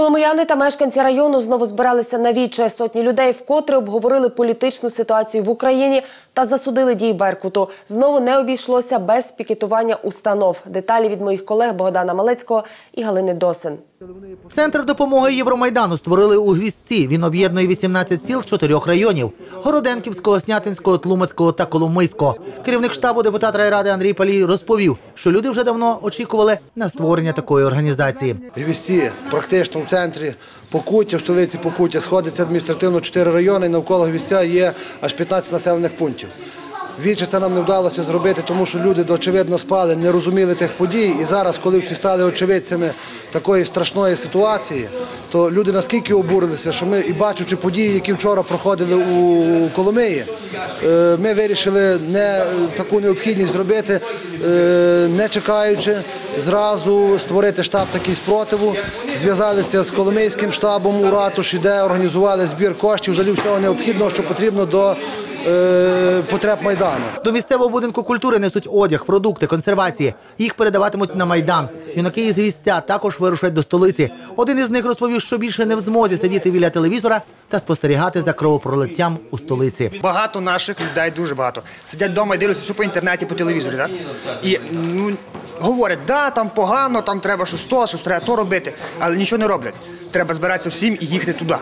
Коломияни та мешканці району знову збиралися на віче. Сотні людей вкотре обговорили політичну ситуацію в Україні та засудили дії Беркуту. Знову не обійшлося без пікетування установ. Деталі від моїх колег Богдана Малецького і Галини Досин. Центр допомоги Євромайдану створили у Гвіздці. Він об'єднує 18 сіл чотирьох районів – Городенківського, Снятинського, Тлумацького та Коломийського. Керівник штабу депутат райради Андрій Палій розповів, що люди вже давно очікували на створення такої організації. Гвісті практично центрі Покуття, в столиці Покуття сходиться адміністративно 4 райони, і навколо Гвістя є аж 15 населених пунктів. Віче це нам не вдалося зробити, тому що люди, очевидно, спали, не розуміли тих подій. І зараз, коли всі стали очевидцями такої страшної ситуації, то люди наскільки обурилися, що ми, і бачучи події, які вчора проходили у Коломиї, е, ми вирішили не таку необхідність зробити, е, не чекаючи, зразу створити штаб такий спротиву. Зв'язалися з Коломийським штабом у ратуші, де організували збір коштів, взагалі всього необхідного, що потрібно до е, потреб Майдану. До місцевого будинку культури несуть одяг, продукти, консервації. Їх передаватимуть на Майдан. Юнаки із Гвіздця також вирушать до столиці. Один із них розповів, що більше не в змозі сидіти біля телевізора та спостерігати за кровопролиттям у столиці. Багато наших людей, дуже багато, сидять вдома і дивляться, що по інтернеті, по телевізорі. Так? І ну, говорять, да, там погано, там треба щось то, щось треба то робити, але нічого не роблять. Треба збиратися всім і їхати туди.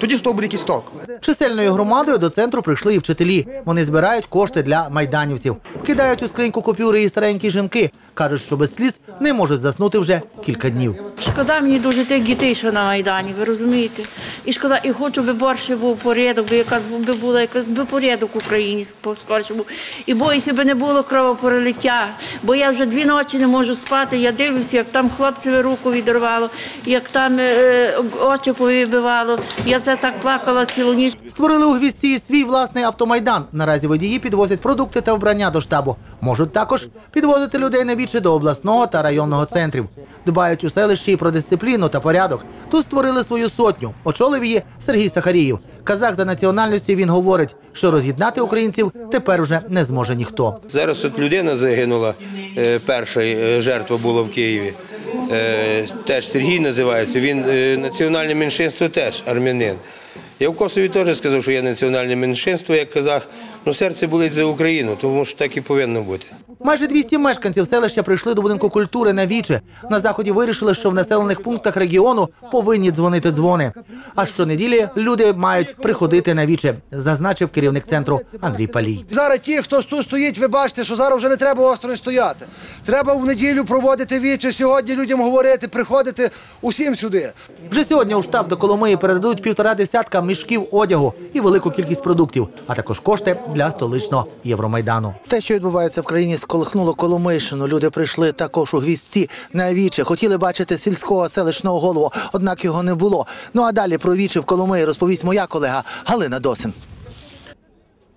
Тоді ж то буде якийсь толк. Чисельною громадою до центру прийшли і вчителі. Вони збирають кошти для майданівців. Вкидають у скриньку купюри і старенькі жінки. Кажуть, що без сліз не можуть заснути вже кілька днів. Шкода мені дуже тих дітей, що на Майдані, ви розумієте? І шкода, і хочу, би борше був порядок, би якась би була якась би порядок в Україні скорше був. І боюся, би не було кровопролиття, бо я вже дві ночі не можу спати. Я дивлюся, як там хлопцеві руку відірвало, як там е, очі повибивало. Я це так плакала цілу ніч. Створили у Гвіздці і свій власний автомайдан. Наразі водії підвозять продукти та вбрання до штабу. Можуть також підвозити людей на вічі до обласного та районного центрів. Дбають у селищі і про дисципліну та порядок. Тут створили свою сотню. Очолив її Сергій Сахаріїв. Казах за національністю він говорить, що роз'єднати українців тепер вже не зможе ніхто. Зараз от людина загинула, е, перша е, жертва була в Києві. Е, Теж Сергій називається. Він національне меншинство теж армянин. Я в Косові теж сказав, що я національне меншинство, як казах. Ну серце болить за Україну, тому що так і повинно бути. Майже 200 мешканців селища прийшли до будинку культури на віче. На заході вирішили, що в населених пунктах регіону повинні дзвонити дзвони. А щонеділі люди мають приходити на віче, зазначив керівник центру Андрій Палій. Зараз ті, хто тут стоїть, ви бачите, що зараз вже не треба осторонь стояти. Треба в неділю проводити віче, сьогодні людям говорити, приходити усім сюди. Вже сьогодні у штаб до Коломиї передадуть півтора десятка мішків одягу і велику кількість продуктів, а також кошти для столичного Євромайдану. Те, що відбувається в країні, сколихнуло Коломийщину. Люди прийшли також у гвіздці на віче. Хотіли бачити сільського селищного голову, однак його не було. Ну а далі про віче в Коломиї розповість моя колега Галина Досин.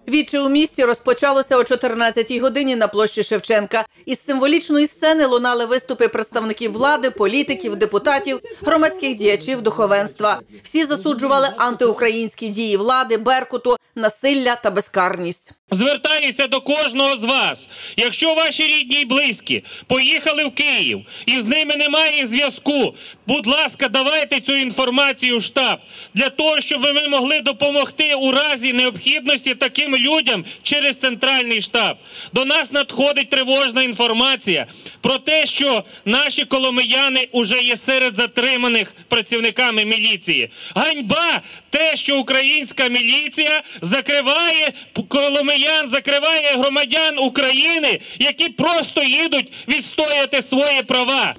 Віче у місті розпочалося о 14-й годині на площі Шевченка. Із символічної сцени лунали виступи представників влади, політиків, депутатів, громадських діячів, духовенства. Всі засуджували антиукраїнські дії влади, беркуту, насилля та безкарність. Звертаюся до кожного з вас. Якщо ваші рідні й близькі поїхали в Київ і з ними немає зв'язку, будь ласка, давайте цю інформацію в штаб для того, щоб ми могли допомогти у разі необхідності таким людям через центральний штаб. До нас надходить тривожна інформація про те, що наші коломияни уже є серед затриманих працівниками міліції. Ганьба те, що українська міліція закриває коломиян, закриває громадян України, які просто їдуть відстояти свої права.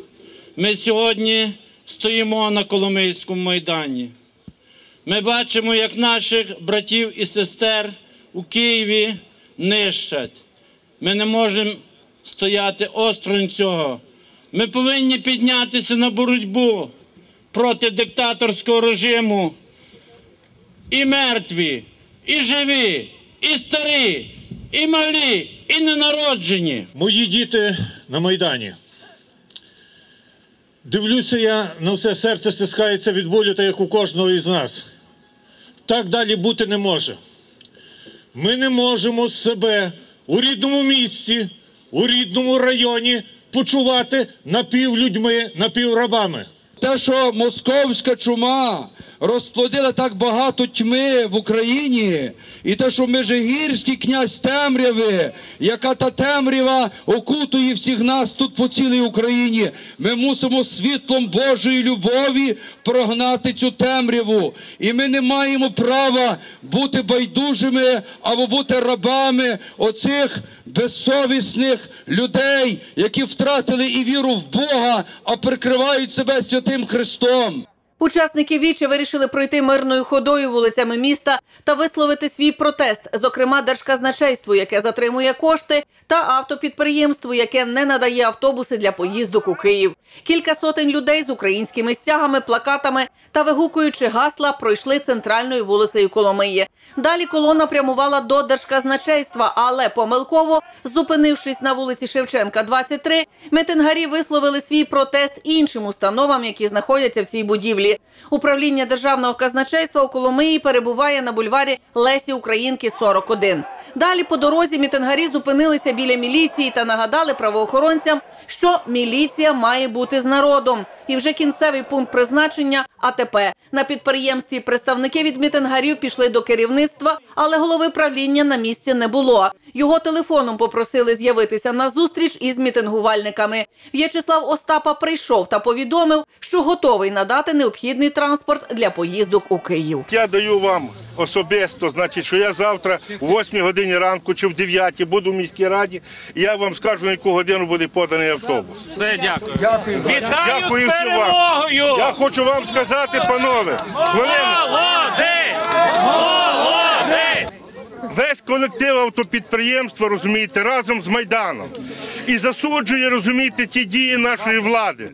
Ми сьогодні стоїмо на Коломийському майдані. Ми бачимо, як наших братів і сестер у Києві нищать. Ми не можемо стояти осторонь цього. Ми повинні піднятися на боротьбу проти диктаторського режиму. І мертві, і живі, і старі, і малі, і ненароджені. Мої діти на Майдані. Дивлюся я на все серце стискається від болю, так як у кожного із нас. Так далі бути не може. Ми не можемо себе у рідному місці, у рідному районі почувати напівлюдьми, напіврабами. те, що московська чума розплодила так багато тьми в Україні, і те, що Межигірський князь темряви, яка та темрява окутує всіх нас тут по цілій Україні. Ми мусимо світлом Божої любові прогнати цю темряву. І ми не маємо права бути байдужими або бути рабами оцих безсовісних людей, які втратили і віру в Бога, а прикривають себе святим Христом. Учасники вічі вирішили пройти мирною ходою вулицями міста та висловити свій протест, зокрема держказначейству, яке затримує кошти, та автопідприємству, яке не надає автобуси для поїздок у Київ. Кілька сотень людей з українськими стягами, плакатами та вигукуючи гасла, пройшли центральною вулицею Коломиї. Далі колона прямувала до держказначейства, але помилково, зупинившись на вулиці Шевченка, 23, митингарі висловили свій протест іншим установам, які знаходяться в цій будівлі. Управління державного казначейства у Коломиї перебуває на бульварі Лесі Українки 41. Далі по дорозі мітингарі зупинилися біля міліції та нагадали правоохоронцям, що міліція має бути з народом. І вже кінцевий пункт призначення АТП. На підприємстві представники від мітингарів пішли до керівництва, але голови правління на місці не було. Його телефоном попросили з'явитися на зустріч із мітингувальниками. В'ячеслав Остапа прийшов та повідомив, що готовий надати необхідний транспорт для поїздок у Київ. Я даю вам особисто, значить, що я завтра о 8 годині ранку чи в 9 буду в міській раді, і я вам скажу, на яку годину буде поданий автобус. Все, дякую. Дякую, Вітаю Дякую з всім вам. Я хочу вам сказати, панове. Молодець! Молодець! весь колектив автопідприємства, розумієте, разом з Майданом. І засуджує, розумієте, ті дії нашої влади.